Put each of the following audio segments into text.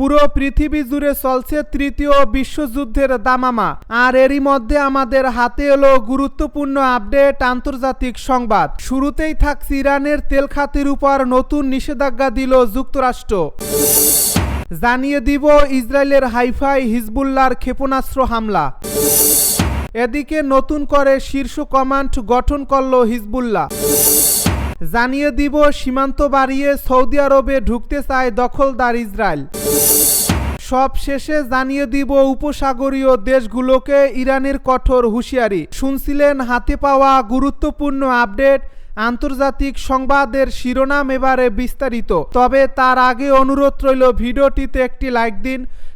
পুরো পৃথিবী জুড়ে চলছে তৃতীয় বিশ্বযুদ্ধের দামামা। আর এরই মধ্যে আমাদের হাতে এলো গুরুত্বপূর্ণ আপডেট, আন্তর্জাতিক সংবাদ। শুরুতেই থাকছে ইরানের তেল খাতের উপর নতুন নিষেধাজ্ঞা দিল যুক্তরাষ্ট্র। জানিয়ে দিব ইসরায়েলের হাইফাই হিজবুল্লার ক্ষেপণাস্ত্র হামলা। এদিকে নতুন করে শীর্ষ কমান্ড গঠন করল হিজবুল্লাহ। জানিয়ে দিব, সীমান্ত বাড়িয়ে সৌদি আরবে ঢুকতে চায় দখলদার ইসরায়েল। সব শেষে জানিয়ে দিব, উপসাগরীয় দেশগুলোকে ইরানের কঠোর হুঁশিয়ারি। শুনছিলেন, হাতে পাওয়া গুরুত্বপূর্ণ আপডেট, আন্তর্জাতিক সংবাদের শিরোনাম এবারে বিস্তারিত। তবে তার আগে অনুরোধ রইল, ভিডিওটিতে একটি লাইক দিন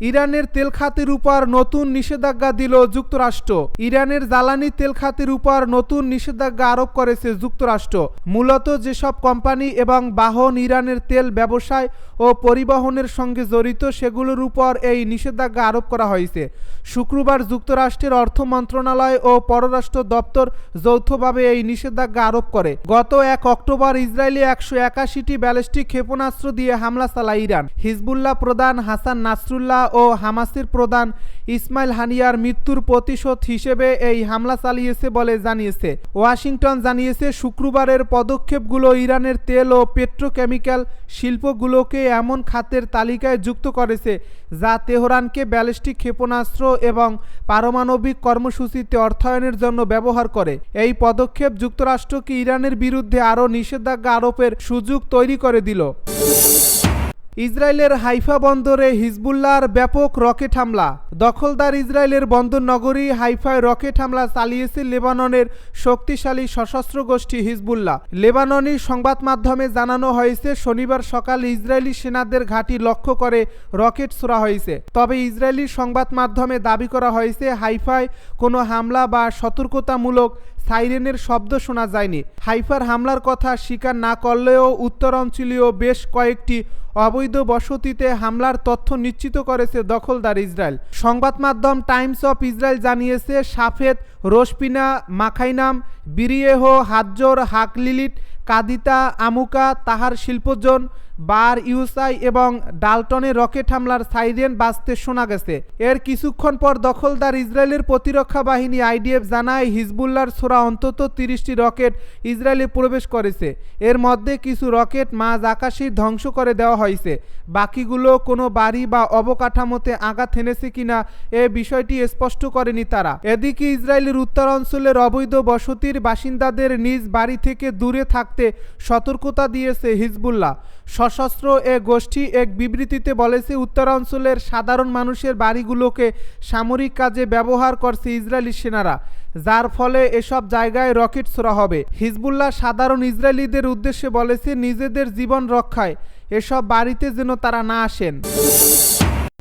ইরানের তেল খাতের উপর নতুন নিষেধাজ্ঞা দিল যুক্তরাষ্ট্র। ইরানের জ্বালানি তেল খাতের উপর নতুন নিষেধাজ্ঞা আরোপ করেছে যুক্তরাষ্ট্র। মূলত যেসব কোম্পানি এবং বাহন ইরানের তেল ব্যবসায় ও পরিবহনের সঙ্গে জড়িত, সেগুলোর উপর এই নিষেধাজ্ঞা আরোপ করা হয়েছে। শুক্রবার যুক্তরাষ্ট্রের অর্থ মন্ত্রণালয় ও পররাষ্ট্র দপ্তর যৌথভাবে এই নিষেধাজ্ঞা আরোপ করে। গত এক অক্টোবর ইসরায়েলি একশো একাশিটি ব্যালিস্টিক ক্ষেপণাস্ত্র দিয়ে হামলা চালায় ইরান। হিজবুল্লাহ প্রধান হাসান নাসরুল্লাহ ও হামাসের প্রধান ইসমাইল হানিয়ার মৃত্যুর প্রতিশোধ হিসেবে এই হামলা চালিয়েছে বলে জানিয়েছে। ওয়াশিংটন জানিয়েছে, শুক্রবারের পদক্ষেপগুলো ইরানের তেল ও পেট্রোকেমিক্যাল শিল্পগুলোকে এমন খাতের তালিকায় যুক্ত করেছে যা তেহরানকে ব্যালিস্টিক ক্ষেপণাস্ত্র এবং পারমাণবিক কর্মসূচিতে অর্থায়নের জন্য ব্যবহার করে। এই পদক্ষেপ যুক্তরাষ্ট্রকে ইরানের বিরুদ্ধে আরও নিষেধাজ্ঞা আরোপের সুযোগ তৈরি করে দিল। ইসরায়েলের হাইফা বন্দরে হিজবুল্লাহর ব্যাপক রকেট হামলা। দখলদার ইসরায়েলের বন্দর নগরী হাইফায় রকেট হামলা চালিয়েছে লেবাননের শক্তিশালী সশস্ত্র গোষ্ঠী হিজবুল্লাহ। লেবাননি সংবাদ মাধ্যমে জানানো হয়েছে, শনিবার সকাল ইসরায়েলি সেনাদের ঘাঁটি লক্ষ্য করে রকেট ছোড়া হয়েছে। তবে ইসরায়েলি সংবাদ মাধ্যমে দাবি করা হয়েছে, হাইফায় কোনো হামলা বা সতর্কতামূলক সাইরেনের শব্দ শোনা যায়নি। হাইফার হামলার কথা স্বীকার না করলেও উত্তর অঞ্চলীয় বেশ কয়েকটি অবৈধ বসতিতে হামলার তথ্য নিশ্চিত করেছে দখলদার ইসরায়েল। সংবাদ মাধ্যম টাইমস অফ ইসরায়েল জানিয়েছে, সাফেদ, রোশপিনা, মাখাইনাম, বিরিয়েহ হাজ্জর হাকলিলিট, কাদিতা, আমুকা, তাহার শিল্পজন বার ইউসাই এবং ডালটনে রকেট হামলার সাইরেন বাজতে শোনা গেছে। এর কিছুক্ষণ পর দখলদার ইসরায়েলের প্রতিরক্ষা বাহিনী আইডিএফ জানায় হিজবুল্লার ছোড়া অন্তত তিরিশটি রকেট ইসরায়েলে প্রবেশ করেছে। এর মধ্যে কিছু রকেট মাঝ আকাশেই ধ্বংস করে দেওয়া হয়েছে। বাকিগুলো কোনো বাড়ি বা অবকাঠামোতে আঘাত এনেছে কিনা এ বিষয়টি স্পষ্ট করেনি তারা। এদিকে ইসরায়েলের উত্তরাঞ্চলের অবৈধ বসতির বাসিন্দাদের নিজ বাড়ি থেকে দূরে থাকতে সতর্কতা দিয়েছে হিজবুল্লাহ। সশস্ত্র এ গোষ্ঠী এক বিবৃতিতে বলেছে, উত্তরাঞ্চলের সাধারণ মানুষের বাড়িগুলোকে সামরিক কাজে ব্যবহার করছে ইসরায়েলি সেনারা, যার ফলে এসব জায়গায় রকেট ছোড়া হবে। হিজবুল্লাহ সাধারণ ইসরায়েলিদের উদ্দেশ্যে বলেছে, নিজেদের জীবন রক্ষায় এসব বাড়িতে যেন তারা না আসেন।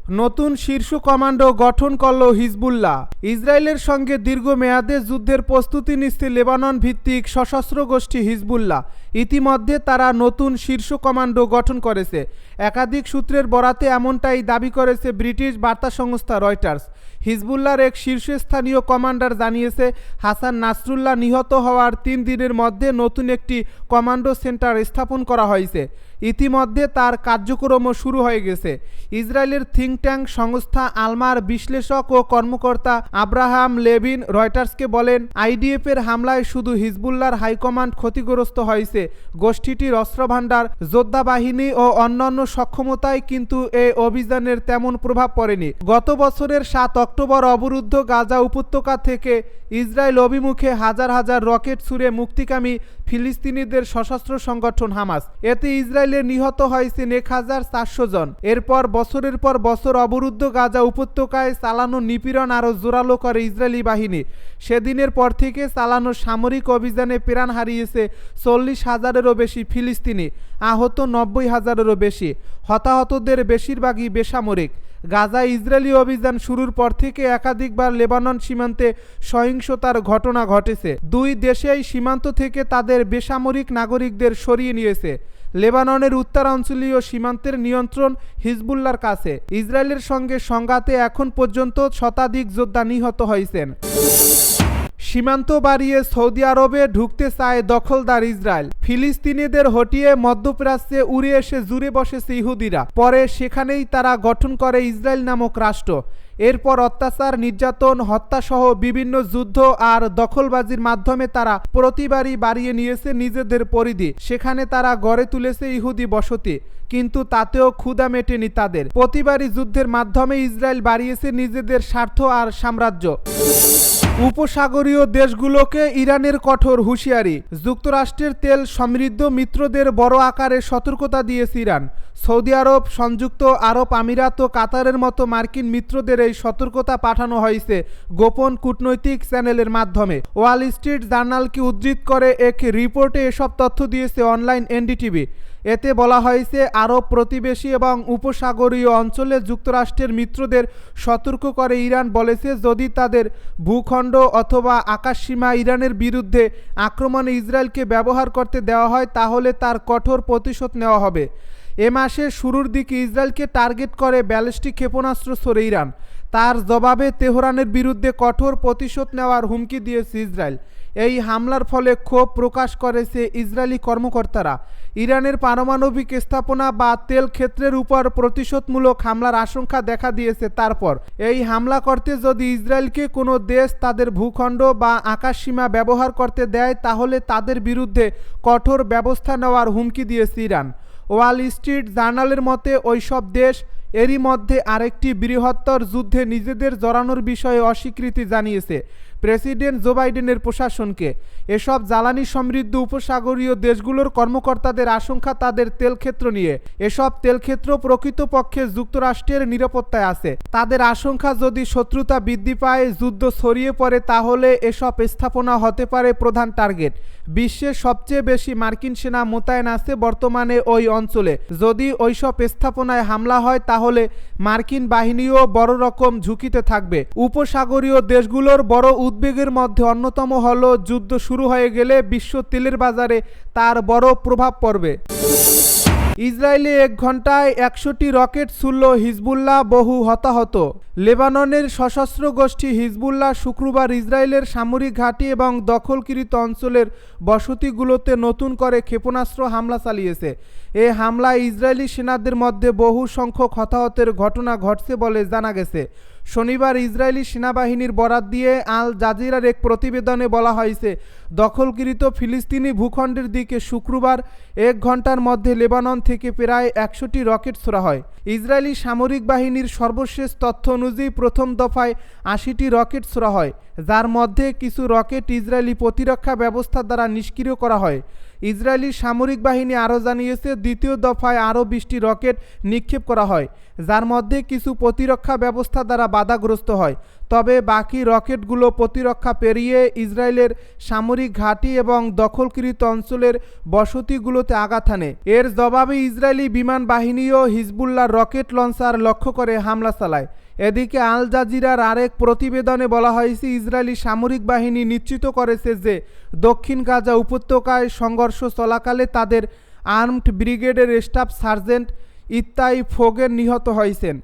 নতুন শীর্ষ কমান্ডো গঠন করল হিজবুল্লাহ। ইসরায়েলের সঙ্গে দীর্ঘমেয়াদে যুদ্ধের প্রস্তুতি নিচ্ছে লেবানন ভিত্তিক সশস্ত্র গোষ্ঠী হিজবুল্লাহ। ইতিমধ্যে তারা নতুন শীর্ষ কমান্ডো গঠন করেছে। একাধিক সূত্রের বরাতে এমনটাই দাবি করেছে ব্রিটিশ বার্তা সংস্থা রয়টার্স। হিজবুল্লাহর এক শীর্ষস্থানীয় কমান্ডার জানিয়েছে, হাসান নাসরুল্লাহ নিহত হওয়ার তিন দিনের মধ্যে নতুন একটি কমান্ডো সেন্টার স্থাপন করা হয়েছে। ইতিমধ্যে তার কার্যক্রমও শুরু হয়ে গেছে। ইসরায়েলের থিঙ্ক ট্যাঙ্ক সংস্থা আলমার বিশ্লেষক ও কর্মকর্তা আব্রাহাম লেভিন রয়টার্সকে বলেন, আইডিএফের হামলায় শুধু হিজবুল্লাহর হাইকমান্ড ক্ষতিগ্রস্ত হয়েছে। গোষ্ঠীটির অস্ত্রভাণ্ডার যোদ্ধা বাহিনী ও অন্যান্য সক্ষমতায় কিন্তু এ অভিযানের তেমন প্রভাব পড়েনি। গত বছরের সাত অক্টোবর অবরুদ্ধ গাজা উপত্যকা থেকে ইসরায়েল অভিমুখে হাজার হাজার রকেট ছুড়ে মুক্তিকামী ফিলিস্তিনিদের সশস্ত্র সংগঠন হামাস। এতে ইসরায়েলের নিহত হয়েছেন এক হাজার চারশো জন। এরপর বছরের পর বছর অবরুদ্ধ গাজা উপত্যকায় চালানো নিপীড়ন আরও জোরালো করে ইসরায়েলি বাহিনী। সেদিনের পর থেকে চালানো সামরিক অভিযানে প্রাণ হারিয়েছে চল্লিশ হাজারেরও বেশি ফিলিস্তিনি, আহত নব্বই হাজারেরও বেশি। হতাহতদের বেশিরভাগই বেসামরিক। গাজা ইসরায়েলি অভিযান শুরুর পর থেকে একাধিকবার লেবানন সীমান্তে সহিংসতার ঘটনা ঘটেছে। দুই দেশেই সীমান্ত থেকে তাদের বেসামরিক নাগরিকদের সরিয়ে নিয়েছে। লেবাননের উত্তরাঞ্চলীয় সীমান্তের নিয়ন্ত্রণ হিজবুল্লার কাছে। ইসরায়েলের সঙ্গে সংঘাতে এখন পর্যন্ত শতাধিক যোদ্ধা নিহত হয়েছেন। সীমান্ত বাড়িয়ে সৌদি আরবে ঢুকতে চায় দখলদার ইসরায়েল। ফিলিস্তিনিদের হটিয়ে মধ্যপ্রাচ্যে উড়ে এসে জুড়ে বসেছে ইহুদিরা। পরে সেখানেই তারা গঠন করে ইসরায়েল নামক রাষ্ট্র। এরপর অত্যাচার, নির্যাতন, হত্যাসহ বিভিন্ন যুদ্ধ আর দখলবাজির মাধ্যমে তারা প্রতিবারই বাড়িয়ে নিয়েছে নিজেদের পরিধি। সেখানে তারা গড়ে তুলেছে ইহুদি বসতি, কিন্তু তাতেও ক্ষুধা মেটেনি তাদের। প্রতিবারই যুদ্ধের মাধ্যমে ইসরায়েল বাড়িয়েছে নিজেদের স্বার্থ আর সাম্রাজ্য। উপসাগরীয় দেশগুলোকে ইরানের কঠোর হুঁশিয়ারি। যুক্তরাষ্ট্রের তেল সমৃদ্ধ মিত্রদের বড় আকারে সতর্কতা দিয়েছে ইরান। সৌদি আরব, সংযুক্ত আরব আমিরাত ও কাতারের মতো মার্কিন মিত্রদের এই সতর্কতা পাঠানো হয়েছে গোপন কূটনৈতিক চ্যানেলের মাধ্যমে। ওয়াল স্ট্রিট জার্নালকে উদ্ধৃত করে এক রিপোর্টে এসব তথ্য দিয়েছে অনলাইন এনডিটিভি। এতে বলা হয়েছে, আরব প্রতিবেশী এবং উপসাগরীয় অঞ্চলে যুক্তরাষ্ট্রের মিত্রদের সতর্ক করে ইরান বলেছে, যদি তাদের ভূখণ্ড অথবা আকাশসীমা ইরানের বিরুদ্ধে আক্রমণে ইসরায়েলকে ব্যবহার করতে দেওয়া হয়, তাহলে তার কঠোর প্রতিশোধ নেওয়া হবে। এ মাসের শুরুর দিকে ইসরায়েলকে টার্গেট করে ব্যালিস্টিক ক্ষেপণাস্ত্র সরে ইরান। তার জবাবে তেহরানের বিরুদ্ধে কঠোর প্রতিশোধ নেওয়ার হুমকি দিয়েছে ইসরায়েল। এই হামলার ফলে ক্ষোভ প্রকাশ করেছে ইসরায়েলি কর্মকর্তারা। ইরানের পারমাণবিক স্থাপনা বা তেল ক্ষেত্রের উপর প্রতিশোধমূলক হামলার আশঙ্কা দেখা দিয়েছে তারপর। এই হামলা করতে যদি ইসরায়েলকে কোনো দেশ তাদের ভূখণ্ড বা আকাশসীমা ব্যবহার করতে দেয়, তাহলে তাদের বিরুদ্ধে কঠোর ব্যবস্থা নেওয়ার হুমকি দিয়েছে ইরান। ওয়াল স্ট্রিট জার্নালের মতে, ওইসব দেশ এরই মধ্যে আরেকটি বৃহত্তর যুদ্ধে নিজেদের জড়ানোর বিষয়ে অস্বীকৃতি জানিয়েছে। প্রেসিডেন্ট জো বাইডেনের প্রশাসনকে। এসব জ্বালানি সমৃদ্ধ উপসাগরীয় দেশগুলোর কর্মকর্তাদের আশঙ্কা তাদের তেলক্ষেত্র নিয়ে। এসব তেলক্ষেত্র প্রকৃতপক্ষে যুক্তরাষ্ট্রের নিরাপত্তায় আছে। তাদের আশঙ্কা যদি শত্রুতা বৃদ্ধি পায়, যুদ্ধ ছড়িয়ে পড়ে, তাহলে এসব স্থাপনা হতে পারে প্রধান টার্গেট। বিশ্বের সবচেয়ে বেশি মার্কিন সেনা মোতায়েন আছে বর্তমানে ওই অঞ্চলে। যদি ওইসব স্থাপনায় হামলা হয়, তাহলে মার্কিন বাহিনীও বড় রকম ঝুঁকিতে থাকবে। উপসাগরীয় দেশগুলোর বড় উদ্বেগের মধ্যে অন্যতম হল যুদ্ধ শুরু হয়ে গেলে বিশ্ব তেলের বাজারে তার বড় প্রভাব পড়বে। ইসরায়েলে এক ঘন্টায় একশোটি রকেট ছুড়ল হিজবুল্লাহ বহু হতাহত। লেবাননের সশস্ত্র গোষ্ঠী হিজবুল্লাহ শুক্রবার ইসরায়েলের সামরিক ঘাঁটি এবং দখলকৃত অঞ্চলের বসতিগুলোতে নতুন করে ক্ষেপণাস্ত্র হামলা চালিয়েছে। এ হামলায় ইসরায়েলি সেনাদের মধ্যে বহু সংখ্যক হতাহতের ঘটনা ঘটছে বলে জানা গেছে। শনিবার ইসরায়েলি সেনাবাহিনীর বরাত দিয়ে আল জাজিরার এক প্রতিবেদনে বলা হয়েছে, দখলকৃত ফিলিস্তিনি ভূখণ্ডের দিকে শুক্রবার এক ঘণ্টার মধ্যে লেবানন থেকে প্রায় একশোটি রকেট ছোড়া হয়। ইসরায়েলি সামরিক বাহিনীর সর্বশেষ তথ্য অনুযায়ী প্রথম দফায় আশিটি রকেট ছোড়া হয়, যার মধ্যে কিছু রকেট ইসরায়েলি প্রতিরক্ষা ব্যবস্থা দ্বারা নিষ্ক্রিয় করা হয়। ইসরায়েলি সামরিক বাহিনী আরও জানিয়েছে, দ্বিতীয় দফায় আরও বিশটি রকেট নিক্ষেপ করা হয়, যার মধ্যে কিছু প্রতিরক্ষা ব্যবস্থা দ্বারা বাধাগ্রস্ত হয়। তবে বাকি রকেটগুলো প্রতিরক্ষা পেরিয়ে ইসরায়েলের সামরিক ঘাঁটি এবং দখলকৃত অঞ্চলের বসতিগুলোতে আঘাত হানে। এর জবাবে ইসরায়েলি বিমান বাহিনীও হিজবুল্লাহ রকেট লঞ্চার লক্ষ্য করে হামলা চালায়। এদিকে আল জাজিরার আরেক প্রতিবেদনে বলা হয়েছে, ইসরায়েলি সামরিক বাহিনী নিশ্চিত করেছে যে দক্ষিণ গাজা উপত্যকায় সংঘর্ষ চলাকালে তাদের আর্মড ব্রিগেডের স্টাফ সার্জেন্ট ইত্তাই ফোগের নিহত হয়েছেন।